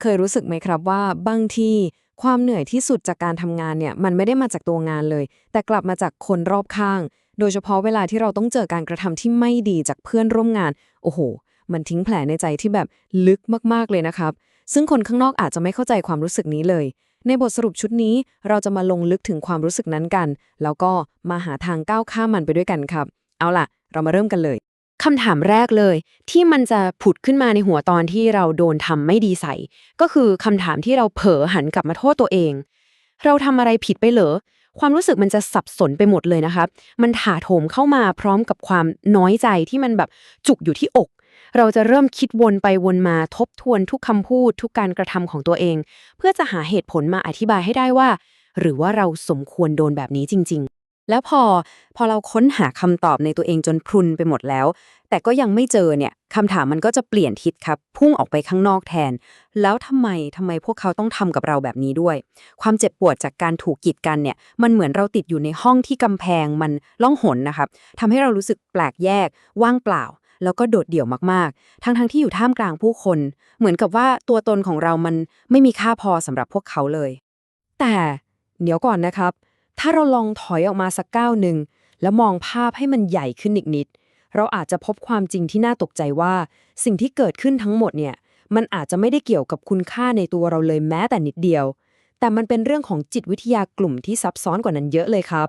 เคยรู้สึกไหมครับว่าบางทีความเหนื่อยที่สุดจากการทำงานเนี่ยมันไม่ได้มาจากตัวงานเลย แต่กลับมาจากคนรอบข้าง โดยเฉพาะเวลาที่เราต้องเจอการกระทำที่ไม่ดีจากเพื่อนร่วมงาน โอ้โห มันทิ้งแผลในใจที่แบบลึกมากๆเลยนะครับ ซึ่งคนข้างนอกอาจจะไม่เข้าใจความรู้สึกนี้เลย ในบทสรุปชุดนี้เราจะมาลงลึกถึงความรู้สึกนั้นกัน แล้วก็มาหาทางก้าวข้ามมันไปด้วยกันครับ เอาล่ะ เรามาเริ่มกันเลย คำถามแรกเลย ที่มันจะผุดขึ้นมาในหัวตอนที่เราโดนทำไม่ดีใส่ ก็คือคำถามที่เราเผลอหันกลับมาโทษตัวเอง เราทำอะไรผิดไปเหรอความรู้สึกมันจะสับสนไปหมดเลยนะครับมันถาโถมเข้ามาพร้อมกับความน้อยใจที่มันแบบจุกอยู่ที่อก เราจะเริ่มคิดวนไปวนมาทบทวนทุกคำพูด ทุกการกระทำของตัวเอง เพื่อจะหาเหตุผลมาอธิบายให้ได้ว่า หรือว่าเราสมควรโดนแบบนี้จริง ๆ แล้วพอพอเราค้นหาคำตอบในตัวเองจนพรุนไปหมดแล้ว แต่ก็ยังไม่เจอเนี่ยคำถามมันก็จะเปลี่ยนทิศครับ พุ่งออกไปข้างนอกแทน แล้วทำไมทำไมพวกเขาต้องทำกับเราแบบนี้ด้วย ความเจ็บปวดจากการถูกกีดกันเนี่ยมันเหมือนเราติดอยู่ในห้องที่กำแพงมันล่องหนนะครับทำให้เรารู้สึกแปลกแยก ว่างเปล่า แล้วก็โดดเดี่ยวมากๆ ทั้งๆที่อยู่ท่ามกลางผู้คน เหมือนกับว่าตัวตนของเรามันไม่มีค่าพอสำหรับพวกเขาเลย แต่เดี๋ยวก่อนนะครับ ถ้าเราลองถอยออกมาสักก้าวหนึ่ง แล้วมองภาพให้มันใหญ่ขึ้นอีกนิด เราอาจจะพบความจริงที่น่าตกใจว่า สิ่งที่เกิดขึ้นทั้งหมดเนี่ย มันอาจจะไม่ได้เกี่ยวกับคุณค่าในตัวเราเลยแม้แต่นิดเดียว แต่มันเป็นเรื่องของจิตวิทยากลุ่มที่ซับซ้อนกว่านั้นเยอะเลยครับ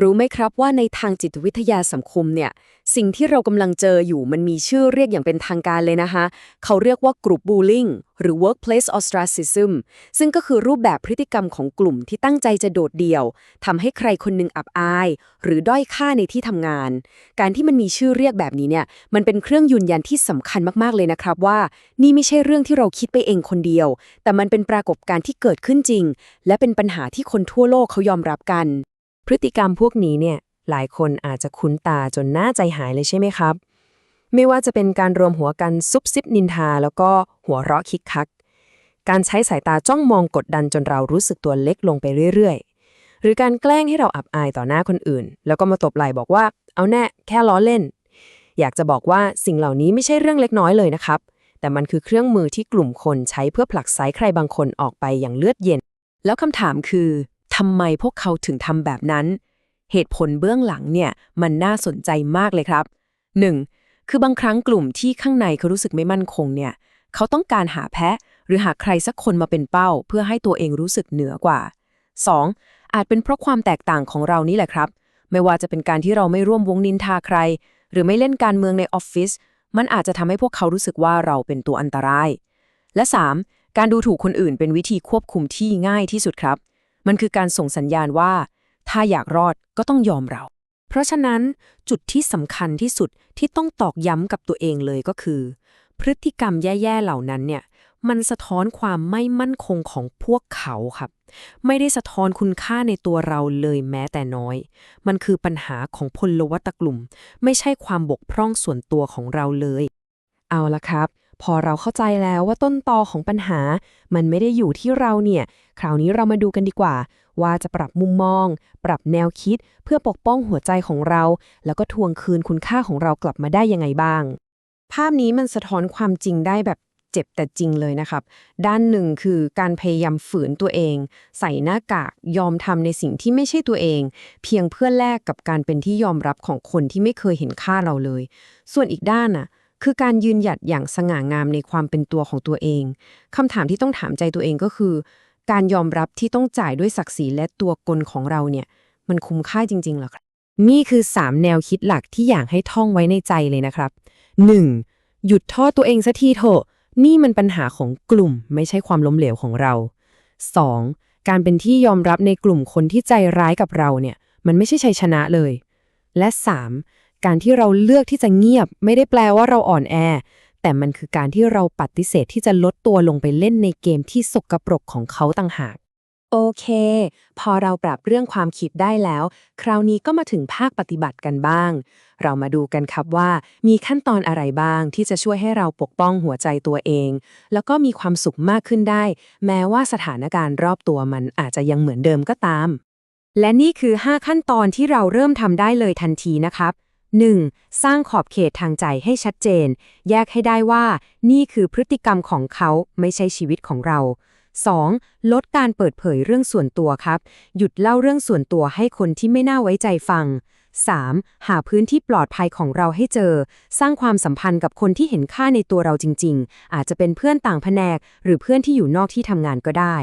รู้ไหมครับว่าในทางจิตวิทยาสังคมเนี่ย สิ่งที่เรากำลังเจออยู่มันมีชื่อเรียกอย่างเป็นทางการเลยนะคะ เขาเรียกว่ากลุ่มบูลลิงหรือ workplace ostracism ซึ่งก็คือรูปแบบพฤติกรรมของกลุ่มที่ตั้งใจจะโดดเดี่ยวทำให้ใครคนหนึ่งอับอาย หรือด้อยค่าในที่ทำงาน การที่มันมีชื่อเรียกแบบนี้เนี่ย มันเป็นเครื่องยืนยันที่สำคัญมากๆเลยนะครับว่า นี่ไม่ใช่เรื่องที่เราคิดไปเองคนเดียว แต่มันเป็นปรากฏการณ์ที่เกิดขึ้นจริง และเป็นปัญหาที่คนทั่วโลกเขายอมรับกัน พฤติกรรมพวกนี้เนี่ยหลายคนอาจจะคุ้นตาจนหน่าใจหายเลยใช่ไหมครับ ไม่ว่าจะเป็นการรวมหัวกันซุบซิบนินทา แล้วก็หัวเราะคิกคัก การใช้สายตาจ้องมองกดดันจนเรารู้สึกตัวเล็กลงไปเรื่อยๆ หรือการแกล้งให้เราอับอายต่อหน้าคนอื่น แล้วก็มาตบไหล่บอกว่า เอาแน่แค่ล้อเล่น อยากจะบอกว่าสิ่งเหล่านี้ไม่ใช่เรื่องเล็กน้อยเลยนะครับ แต่มันคือเครื่องมือที่กลุ่มคนใช้เพื่อผลักไสใครบางคนออกไปอย่างเลือดเย็น แล้วคำถามคือ ทำไมพวกเขาถึงทำแบบนั้น เหตุผลเบื้องหลังเนี่ยมันน่าสนใจมากเลยครับ 1. คือบางครั้งกลุ่มที่ข้างในเขารู้สึกไม่มั่นคงเนี่ยเขาต้องการหาแพะ หรือหาใครสักคนมาเป็นเป้า เพื่อให้ตัวเองรู้สึกเหนือกว่า 2. อาจเป็นเพราะความแตกต่างของเรานี่แหละครับ ไม่ว่าจะเป็นการที่เราไม่ร่วมวงนินทาใคร หรือไม่เล่นการเมืองในออฟฟิศมันอาจจะทำให้พวกเขารู้สึกว่าเราเป็นตัวอันตราย และ 3. การดูถูกคนอื่นเป็นวิธีควบคุมที่ง่ายที่สุดครับ มันคือการส่งสัญญาณว่า ถ้าอยากรอดก็ต้องยอมเรา เพราะฉะนั้นจุดที่สำคัญที่สุดที่ต้องตอกย้ำกับตัวเองเลยก็คือ พฤติกรรมแย่ๆเหล่านั้นเนี่ยมันสะท้อนความไม่มั่นคงของพวกเขาครับ ไม่ได้สะท้อนคุณค่าในตัวเราเลยแม้แต่น้อย มันคือปัญหาของพลวัตกลุ่ม ไม่ใช่ความบกพร่องส่วนตัวของเราเลย เอาละครับ พอเราเข้าใจแล้วว่าต้นตอของปัญหา มันไม่ได้อยู่ที่เราเนี่ย คราวนี้เรามาดูกันดีกว่า ว่าจะปรับมุมมอง ปรับแนวคิด เพื่อปกป้องหัวใจของเรา แล้วก็ทวงคืนคุณค่าของเรากลับมาได้ยังไงบ้าง ภาพนี้มันสะท้อนความจริงได้แบบเจ็บแต่จริงเลยนะครับ ด้านหนึ่งคือการพยายามฝืนตัวเอง ใส่หน้ากากยอมทำในสิ่งที่ไม่ใช่ตัวเอง เพียงเพื่อแลกกับการเป็นที่ยอมรับของคนที่ไม่เคยเห็นค่าเราเลย ส่วนอีกด้านน่ะ คือการยืนหยัดอย่างสง่างามในความเป็นตัวของตัวเองคำถามที่ต้องถามใจตัวเองก็คือ การยอมรับที่ต้องจ่ายด้วยศักดิ์ศรีและตัวกลของเราเนี่ย มันคุ้มค่าจริงๆหรอครับนี่คือ 3 แนวคิดหลักที่อยากให้ท่องไว้ในใจเลยนะครับ 1. หยุดโทษตัวเองสักทีเถอะ นี่มันปัญหาของกลุ่มไม่ใช่ความล้มเหลวของเรา 2. การเป็นที่ยอมรับในกลุ่มคนที่ใจร้ายกับเราเนี่ย มันไม่ใช่ชัยชนะเลย และ 3. การที่เราเลือกที่จะเงียบ ไม่ได้แปลว่าเราอ่อนแอ แต่มันคือการที่เราปฏิเสธที่จะลดตัวลงไปเล่นในเกมที่สกปรกของเขาต่างหาก โอเค พอเราปรับเรื่องความคิดได้แล้ว คราวนี้ก็มาถึงภาคปฏิบัติกันบ้าง เรามาดูกันครับว่า มีขั้นตอนอะไรบ้างที่จะช่วยให้เราปกป้องหัวใจตัวเอง แล้วก็มีความสุขมากขึ้นได้ แม้ว่าสถานการณ์รอบตัวมันอาจจะยังเหมือนเดิมก็ตาม และนี่คือ 5 ขั้นตอนที่เราเริ่มทำได้เลยทันทีนะครับ 1. สร้างขอบเขตทางใจให้ชัดเจน แยกให้ได้ว่า นี่คือพฤติกรรมของเขาไม่ใช่ชีวิตของเรา 2. ลดการเปิดเผยเรื่องส่วนตัวครับ หยุดเล่าเรื่องส่วนตัวให้คนที่ไม่น่าไว้ใจฟัง 3. หาพื้นที่ปลอดภัยของเราให้เจอ สร้างความสัมพันธ์กับคนที่เห็นค่าในตัวเราจริง ๆ อาจจะเป็นเพื่อนต่างแผนก หรือเพื่อนที่อยู่นอกที่ทำงานก็ได้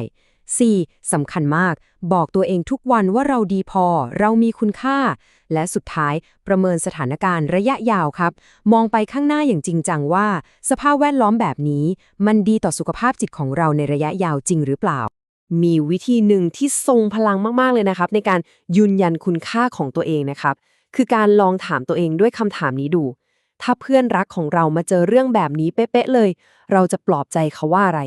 4. สำคัญมาก บอกตัวเองทุกวันว่าเราดีพอ เรามีคุณค่า และสุดท้ายประเมินสถานการณ์ระยะยาวครับ มองไปข้างหน้าอย่างจริงจังว่า สภาพแวดล้อมแบบนี้ มันดีต่อสุขภาพจิตของเราในระยะยาวจริงหรือเปล่า มีวิธีหนึ่งที่ทรงพลังมาก ๆ เลยนะครับ ในการยืนยันคุณค่าของตัวเองนะครับ คือการลองถามตัวเองด้วยคำถามนี้ดู ถ้าเพื่อนรักของเรามาเจอเรื่องแบบนี้เป๊ะๆเลย เราจะปลอบใจเขาว่าอะไร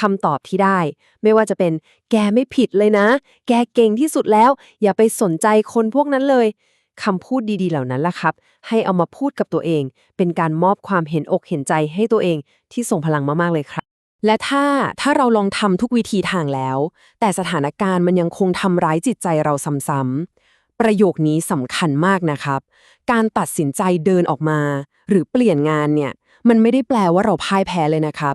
คำตอบที่ได้ ไม่ว่าจะเป็น แกไม่ผิดเลยนะ แกเก่งที่สุดแล้ว อย่าไปสนใจคนพวกนั้นเลยคำพูดดีๆเหล่านั้นล่ะครับ ให้เอามาพูดกับตัวเอง เป็นการมอบความเห็นอกเห็นใจให้ตัวเองที่ส่งพลังมาก ๆ เลยครับ และถ้าถ้าเราลองทำทุกวิธีทางแล้ว แต่สถานการณ์มันยังคงทำร้ายจิตใจเราซ้ำๆประโยคนี้สำคัญมากนะครับ การตัดสินใจเดินออกมา หรือเปลี่ยนงานเนี่ย มันไม่ได้แปลว่าเราพ่ายแพ้เลยนะครับ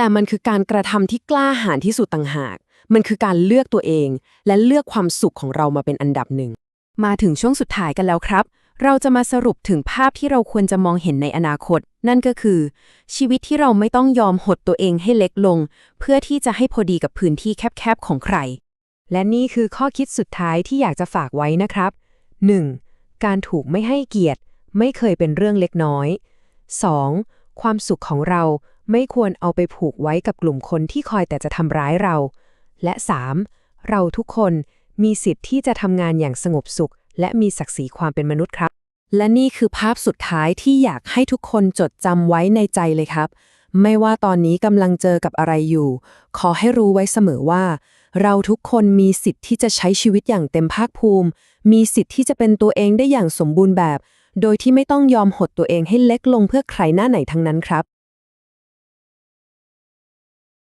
แต่มันคือการกระทำที่กล้าหาญที่สุดต่างหาก มันคือการเลือกตัวเอง และเลือกความสุขของเรามาเป็นอันดับหนึ่ง มาถึงช่วงสุดท้ายกันแล้วครับ เราจะมาสรุปถึงภาพที่เราควรจะมองเห็นในอนาคต นั่นก็คือ ชีวิตที่เราไม่ต้องยอมหดตัวเองให้เล็กลง เพื่อที่จะให้พอดีกับพื้นที่แคบๆของใคร และนี่คือข้อคิดสุดท้ายที่อยากจะฝากไว้นะครับ 1. การถูกไม่ให้เกียรติ ไม่เคยเป็นเรื่องเล็กน้อย 2. ความสุขของเรา ไม่ควรเอาไปผูกไว้กับกลุ่มคนที่คอยแต่จะทำร้ายเรา และ 3. เราทุกคนมีสิทธิ์ที่จะทำงานอย่างสงบสุข และมีศักดิ์ศรีความเป็นมนุษย์ครับ และนี่คือภาพสุดท้ายที่อยากให้ทุกคนจดจำไว้ในใจเลยครับ ไม่ว่าตอนนี้กำลังเจอกับอะไรอยู่ ขอให้รู้ไว้เสมอว่า เราทุกคนมีสิทธิ์ที่จะใช้ชีวิตอย่างเต็มภาคภูมิ มีสิทธิ์ที่จะเป็นตัวเองได้อย่างสมบูรณ์แบบ โดยที่ไม่ต้องยอมหดตัวเองให้เล็กลงเพื่อใครหน้าไหนทั้งนั้นครับ